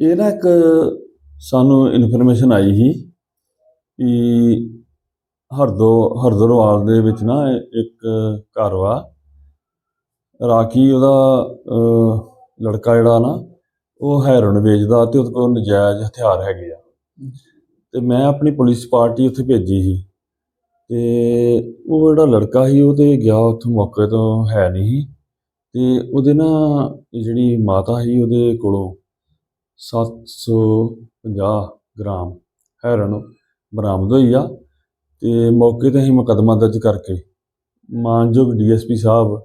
ਇਹ ਨਾ ਇੱਕ ਸਾਨੂੰ ਇਨਫੋਰਮੇਸ਼ਨ ਆਈ ਸੀ ਕਿ ਹਰਦੋ, ਹਰਦਰਵਾਲ ਦੇ ਵਿੱਚ ਨਾ ਇੱਕ ਘਰ ਵਾ। ਰਾਖੀ ਉਹਦਾ ਲੜਕਾ ਜਿਹੜਾ ਨਾ, ਉਹ ਹੈਰੋਨ ਵੇਚਦਾ ਤੇ ਉਹਦੇ ਕੋਲ ਨਜਾਇਜ਼ ਹਥਿਆਰ ਹੈਗੇ ਆ। ਤੇ ਮੈਂ ਆਪਣੀ ਪੁਲਿਸ ਪਾਰਟੀ ਉੱਥੇ ਭੇਜੀ ਸੀ ਤੇ ਉਹ ਜਿਹੜਾ ਲੜਕਾ ਸੀ, ਉਹ ਤੇ ਗਿਆ ਉੱਥੋਂ ਮੌਕੇ ਤੋਂ ਹੈ ਨਹੀਂ ਸੀ। ਤੇ ਉਹਦੇ ਨਾ, ਜਿਹੜੀ ਮਾਤਾ ਸੀ ਉਹਦੇ ਕੋਲੋਂ 750 ਗ੍ਰਾਮ। ਹੈਰੋਨ ਬਰਾਮਦ ਹੋਈ ਆ ਤੇ ਮੌਕੇ ਤੇ ਅਸੀਂ ਮੁਕੱਦਮਾ ਦਰਜ ਕਰਕੇ ਮਾਨਯੋਗ ਡੀਐਸਪੀ ਸਾਹਿਬ,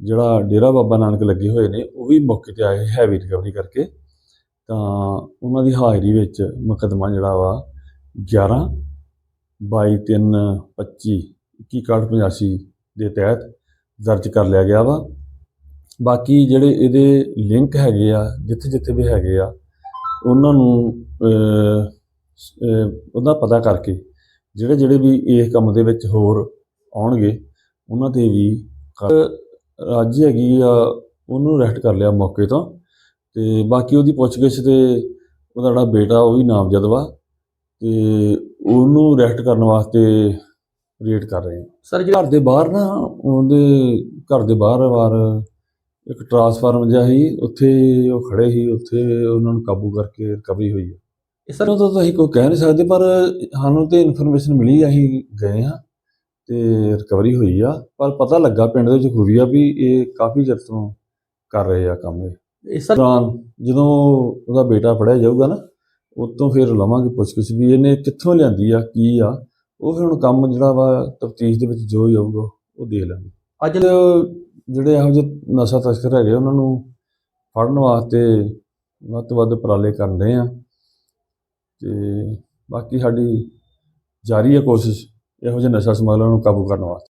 ਜਿਹੜਾ ਡੇਰਾ ਬਾਬਾ ਨਾਨਕ ਲੱਗੇ ਹੋਏ ਨੇ, ਉਹ ਵੀ ਮੌਕੇ ਤੇ ਆਏ ਹੈਵੀ ਰਿਕਵਰੀ ਕਰਕੇ। ਤਾਂ ਉਹਨਾਂ ਦੀ ਹਾਜ਼ਰੀ ਵਿੱਚ ਮੁਕੱਦਮਾ ਜਿਹੜਾ ਵਾ 11 22 3 25 21 85 ਦੇ ਤਹਿਤ ਦਰਜ ਕਰ ਲਿਆ ਗਿਆ ਵਾ। ਬਾਕੀ ਜਿਹੜੇ ਇਹਦੇ ਲਿੰਕ ਹੈਗੇ ਆ ਜਿੱਥੇ ਜਿੱਥੇ ਵੀ ਹੈਗੇ ਆ ਉਹਨਾਂ ਨੂੰ ਉਹਦਾ ਪਤਾ ਕਰਕੇ ਜਿਹੜੇ ਜਿਹੜੇ ਵੀ ਇਸ ਕੰਮ ਦੇ ਵਿੱਚ ਹੋਰ ਆਉਣਗੇ ਉਹਨਾਂ ਤੇ ਵੀ ਰਾਜੀ ਹੈਗੀ ਆ ਉਹਨੂੰ ਅਰੈਸਟ ਕਰ ਲਿਆ ਮੌਕੇ ਤੋਂ। ਤੇ ਬਾਕੀ ਉਹਦੀ ਪੁੱਛਗਿੱਛ ਤੇ ਉਹਦਾ ਜਿਹੜਾ ਬੇਟਾ ਉਹ ਵੀ ਨਾਮਜ਼ਦ ਵਾ ਤੇ ਉਹਨੂੰ ਅਰੈਸਟ ਕਰਨ ਵਾਸਤੇ ਰੇਡ ਕਰ ਰਹੇ ਆ। ਸਰ ਘਰ ਦੇ ਬਾਹਰ ਨਾ ਉਹਦੇ ਘਰ ਦੇ ਬਾਹਰ ਵਾਰ ਇੱਕ ਟਰਾਂਸਫਾਰਮ ਜਿਹਾ ਸੀ ਉੱਥੇ ਉਹ ਖੜੇ ਸੀ ਉੱਥੇ ਉਹਨਾਂ ਨੂੰ ਕਾਬੂ ਕਰਕੇ ਰਿਕਵਰੀ ਹੋਈ ਹੈ। ਇਸ ਸਰ ਤਾਂ ਅਸੀਂ ਕੋਈ ਕਹਿ ਨਹੀਂ ਸਕਦੇ, ਪਰ ਸਾਨੂੰ ਤੇ ਇਨਫੋਰਮੇਸ਼ਨ ਮਿਲੀ ਅਸੀਂ ਗਏ ਹਾਂ ਤੇ ਰਿਕਵਰੀ ਹੋਈ ਆ। ਪਰ ਪਤਾ ਲੱਗਾ ਪਿੰਡ ਦੇ ਵਿੱਚ ਖੂਬੀ ਆ ਵੀ ਇਹ ਕਾਫੀ ਚਿਰ ਤੋਂ ਕਰ ਰਹੇ ਆ ਕੰਮ ਇਹ। ਇਸ ਦੌਰਾਨ ਜਦੋਂ ਉਹਦਾ ਬੇਟਾ ਫੜਿਆ ਜਾਊਗਾ ਨਾ, ਉਤੋਂ ਫਿਰ ਲਵਾਂਗੇ ਪੁੱਛਗਿੱਛ ਵੀ ਇਹਨੇ ਕਿੱਥੋਂ ਲਿਆਂਦੀ ਆ, ਕੀ ਆ, ਉਹ ਫਿਰ ਹੁਣ ਕੰਮ ਜਿਹੜਾ ਵਾ ਤਫਤੀਸ਼ ਦੇ ਵਿੱਚ ਜੋ ਹੀ ਆਊਗਾ, ਉਹ ਦੇ ਲਾਂਗੇ। ਅੱਜ ਜਿਹੜੇ ਇਹੋ ਜਿਹੇ ਨਸ਼ਾ ਤਸਕਰ ਹੈਗੇ ਉਹਨਾਂ ਨੂੰ ਫੜਨ ਵਾਸਤੇ ਵੱਧ ਤੋਂ ਵੱਧ ਉਪਰਾਲੇ ਕਰਨ ਰਹੇ ਆ। ਤੇ ਬਾਕੀ ਸਾਡੀ ਜਾਰੀ ਹੈ ਕੋਸ਼ਿਸ਼ ਇਹੋ ਜਿਹੇ ਨਸ਼ਾ ਸਮਗਲਰਾਂ ਨੂੰ ਕਾਬੂ ਕਰਨ ਵਾਸਤੇ।